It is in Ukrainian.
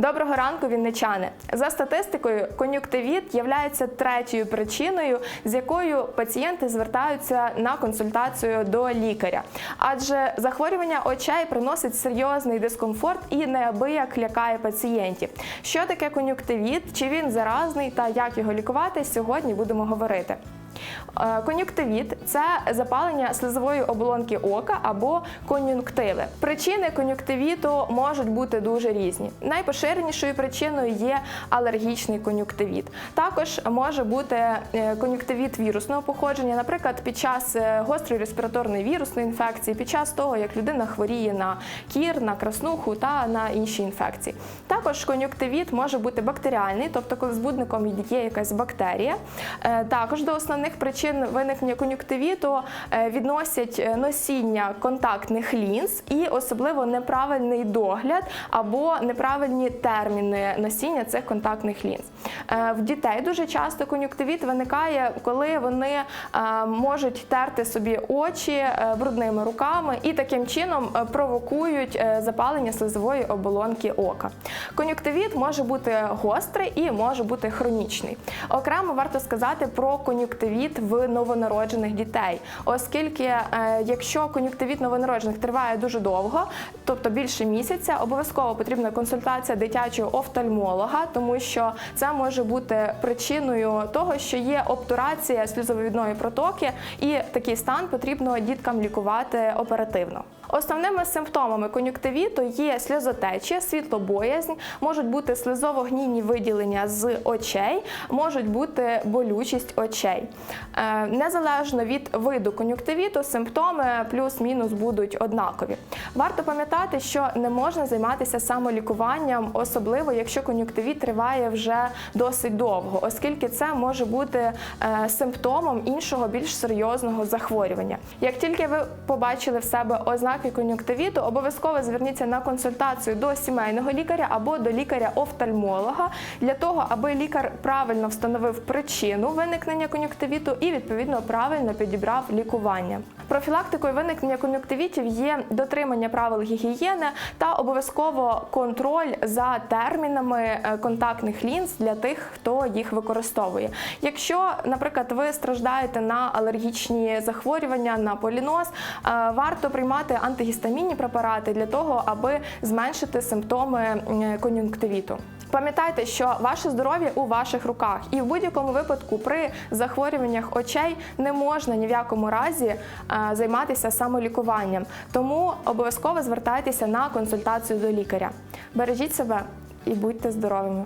Доброго ранку, вінничани. За статистикою, кон'юктивіт є третьою причиною, з якою пацієнти звертаються на консультацію до лікаря. Адже захворювання очей приносить серйозний дискомфорт і неабияк лякає пацієнтів. Що таке кон'юктивіт, чи він заразний та як його лікувати, сьогодні будемо говорити. Е, Кон'юктивіт це запалення слизової оболонки ока або кон'юнктиви. Причини кон'юктивіту можуть бути дуже різні. Найпоширенішою причиною є алергічний кон'юктивіт. Також може бути е, кон'юктивіт вірусного походження, наприклад, під час е, гострої респіраторної вірусної інфекції, під час того, як людина хворіє на кір, на краснуху та на інші інфекції. Також кон'юктивіт може бути бактеріальний, тобто коли збудником є якась бактерія. Також до основних причин виникнення кон'юктивіту е, відносять е, носіння контактних лінз і особливо неправильний догляд або неправильні терміни носіння цих контактних лінз. Е, В дітей дуже часто кон'юктивіт виникає, коли вони можуть терти собі очі брудними руками і таким чином провокують запалення слизової оболонки ока. Кон'юктивіт може бути гострий і може бути хронічний. Окремо варто сказати про кон'юктивіт в новонароджених дітей, оскільки е, якщо кон'юктивіт новонароджених триває дуже довго, тобто більше місяця, обов'язково потрібна консультація дитячого офтальмолога, тому що це може бути причиною того, що є обтурація сльозовідної протоки, і такий стан потрібно діткам лікувати оперативно. Основними симптомами кон'юктивіту є сльозотечі, світлобоязнь, можуть бути слизово-гнійні виділення з очей, можуть бути болючість очей. Е, Незалежно від виду кон'юктивіту, симптоми плюс-мінус будуть однакові. Варто пам'ятати, що не можна займатися самолікуванням, особливо якщо кон'юктивіт триває вже досить довго, оскільки це може бути е, симптомом іншого більш серйозного захворювання. Як тільки ви побачили в себе ознаки кон'юктивіту, обов'язково зверніться на консультацію до сімейного лікаря або до лікаря-офтальмолога для того, аби лікар правильно встановив причину виникнення кон'юктивіту і відповідно правильно підібрав лікування. Профілактикою виникнення кон'юктивітів є дотримання правил гігієни та обов'язково контроль за термінами е, контактних лінз для тих, хто їх використовує. Якщо, наприклад, ви страждаєте на алергічні захворювання, на поліноз, е, варто приймати антигістамінні препарати для того, аби зменшити симптоми кон'юнктивіту. Пам'ятайте, що ваше здоров'я у ваших руках, і в будь-якому випадку при захворюваннях очей не можна ні в якому разі е, займатися самолікуванням. Тому обов'язково звертайтеся на консультацію до лікаря. Бережіть себе і будьте здоровими.